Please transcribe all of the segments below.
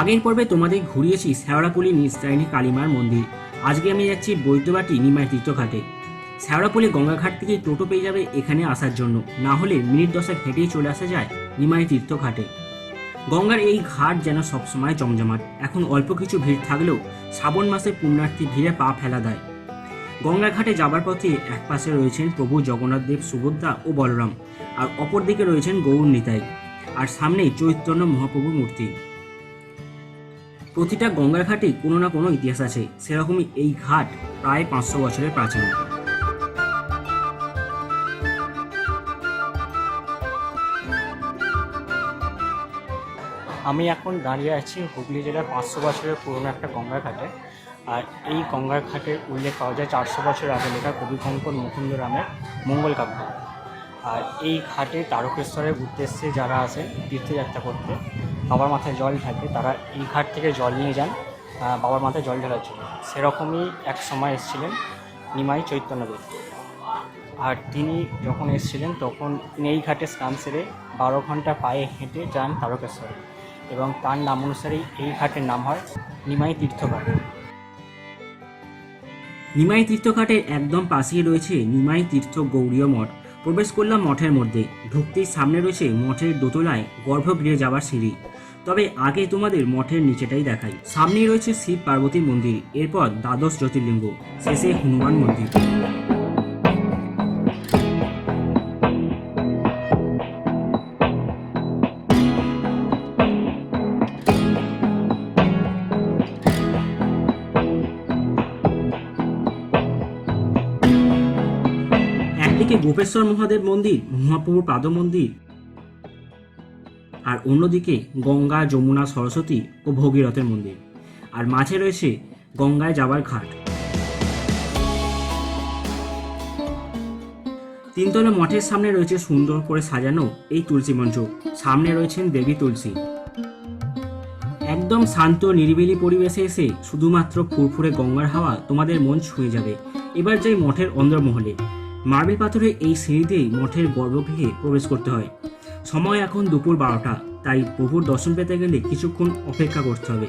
আগের পর্বে তোমাদের ঘুরিয়েছি শেওড়াপুলি নিস্তারিণী কালীমার মন্দির। আজকে আমি যাচ্ছি বৈদ্যবাটি নিমাই তীর্থঘাটে। শেওড়াপুলি গঙ্গাঘাট থেকে টোটো পেয়ে যাবে এখানে আসার জন্য। না হলে মিনিট দশেক হেঁটেই চলে আসা যায় নিমাই তীর্থঘাটে। গঙ্গার এই ঘাট যেন সবসময় জমজমাট। এখন অল্প কিছু ভিড় থাকলেও শ্রাবণ মাসে পুণ্যার্থী ভিড়ে পা ফেলা দেয়। গঙ্গার ঘাটে যাবার পথে এক পাশে রয়েছেন প্রভু জগন্নাথ দেব সুভদ্রা ও বলরাম। আর অপর দিকে রয়েছেন গৌর নিতাই। আর সামনেই চৈতন্য মহাপ্রভুর মূর্তি। প্রতিটা গঙ্গার ঘাটে কোনো না কোনো ইতিহাস আছে। সেরকমই এই ঘাট প্রায় পাঁচশো বছরের প্রাচীন। আমি এখন দাঁড়িয়ে আছি হুগলি জেলার পাঁচশো বছরের পুরনো একটা গঙ্গার ঘাটে আর এই গঙ্গার ঘাটের উল্লেখ পাওয়া যায় চারশো বছর আগে লেখা কবি কঙ্কন মুকুন্দ রামের মঙ্গল কাব্য। আর এই ঘাটে তারকেশ্বরের উদ্দেশ্যে যারা আসে তীর্থযাত্রা করতে, বাবার মাথায় জল থাকে তারা এই ঘাট থেকে জল নিয়ে যান বাবার মাথায় জল ঢালার জন্য। সেরকমই এক সময় এসেছিলেন নিমাই চৈতন্যদেব। আর তিনি যখন এসেছিলেন, তখন তিনি এই ঘাটে স্নান সেরে বারো ঘণ্টা পায়ে হেঁটে যান তারকেশ্বরে। এবং তার নাম অনুসারেই এই ঘাটের নাম হয় নিমাই তীর্থঘাট। নিমাই তীর্থঘাটের একদম পাশেই রয়েছে নিমাই তীর্থ গৌরীয় মঠ। প্রবেশ করলাম মঠের মধ্যে। ঢুকতেই সামনে রয়েছে মঠের দোতলায় গর্ভগৃহে যাওয়ার সিঁড়ি। তবে আগে তোমাদের মঠের নিচেটাই দেখাই। সামনেই রয়েছে শিব পার্বতী মন্দির, এরপর দ্বাদশ জ্যোতির্লিঙ্গ, শেষে হনুমান মন্দির। গোপেশ্বর মহাদেব মন্দির, মহাপ্রভুর পাদ মন্দির, আর অন্যদিকে গঙ্গা, যমুনা, সরস্বতী ও ভগীরথের মন্দির। আর মাঝে রয়েছে গঙ্গায় যাবার ঘাট। তিনতলা মঠের সামনে রয়েছে সুন্দর করে সাজানো এই তুলসী মঞ্চ। সামনে রয়েছেন দেবী তুলসী। একদম শান্ত, নিরিবিলি পরিবেশে এসে শুধুমাত্র ফুরফুরে গঙ্গার হাওয়া তোমাদের মন ছুঁয়ে যাবে। এবার যাই মঠের অন্দরমহলে। মার্বেল পাথরের এই সিঁড়িতেই মঠের গর্ভগৃহে প্রবেশ করতে হয়। সময় এখন দুপুর বারোটা, তাই প্রভুর দর্শন পেতে গেলে কিছুক্ষণ অপেক্ষা করতে হবে।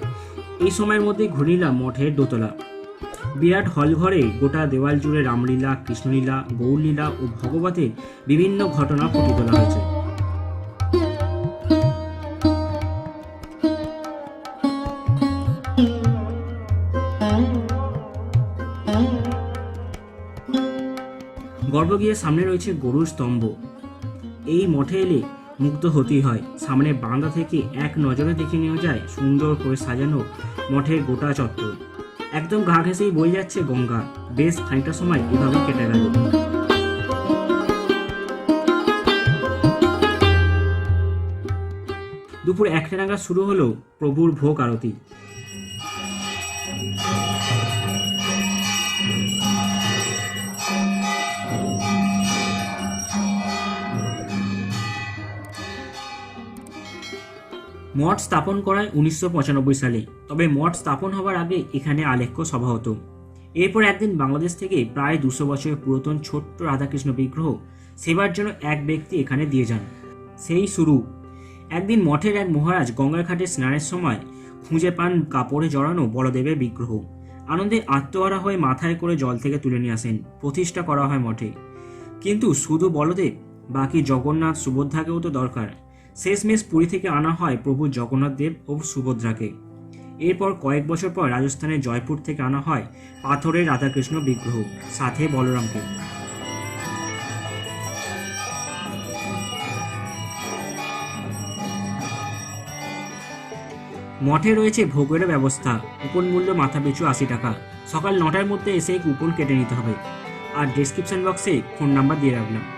এই সময়ের মধ্যে ঘুরিলাম মঠের দোতলা। বিরাট হল ঘরে গোটা দেওয়াল জুড়ে রামলীলা, কৃষ্ণলীলা, গৌরলীলা ও ভগবতের বিভিন্ন ঘটনা ফুটে তোলা হয়েছে। গর্ভগৃহের সামনে রয়েছে গরুর স্তম্ভ। এই মঠে এলে মুগ্ধ হতেই হয়। সামনে বারান্দা থেকে এক নজরে দেখে নেওয়া যায় সুন্দর করে সাজানো মঠের গোটা চত্বর। একদম ঘা ঘেঁষেই বয়ে যাচ্ছে গঙ্গা। বেশ খানিকটা সময় এভাবে কেটে গেল। দুপুর একটা নাগাদ শুরু হলো প্রভুর ভোগ আরতি। মঠ স্থাপন করায় উনিশশো পঁচানব্বই সালে। তবে মঠ স্থাপন হওয়ার আগে এখানে আলেখ্য সভা হতো। এরপর একদিন বাংলাদেশ থেকে প্রায় দুশো বছরের পুরাতন ছোট্ট রাধাকৃষ্ণ বিগ্রহ সেবার জন্য এক ব্যক্তি এখানে দিয়ে যান। সেই শুরু। একদিন মঠের এক মহারাজ গঙ্গার ঘাটে স্নানের সময় খুঁজে পান কাপড়ে জড়ানো বড়দেবের বিগ্রহ। আনন্দে আত্মহারা হয়ে মাথায় করে জল থেকে তুলে নিয়ে আসেন। প্রতিষ্ঠা করা হয় মঠে। কিন্তু শুধু বলদেব, বাকি জগন্নাথ সুভদ্রাকেও তো দরকার। শেষমেশ পুরী থেকে আনা হয় প্রভু জগন্নাথ দেব ও সুভদ্রাকে। এরপর কয়েক বছর পর রাজস্থানের জয়পুর থেকে আনা হয় পাথরের রাধাকৃষ্ণ বিগ্রহ, সাথে বলরামকে। মঠে রয়েছে ভোগের ব্যবস্থা কুপন মূল্য মাথা পিছু আশি টাকা। সকাল নটার মধ্যে এসে কুপন কেটে নিতে হবে। আর ডেসক্রিপশন বক্সে ফোন নাম্বার দিয়ে রাখলাম।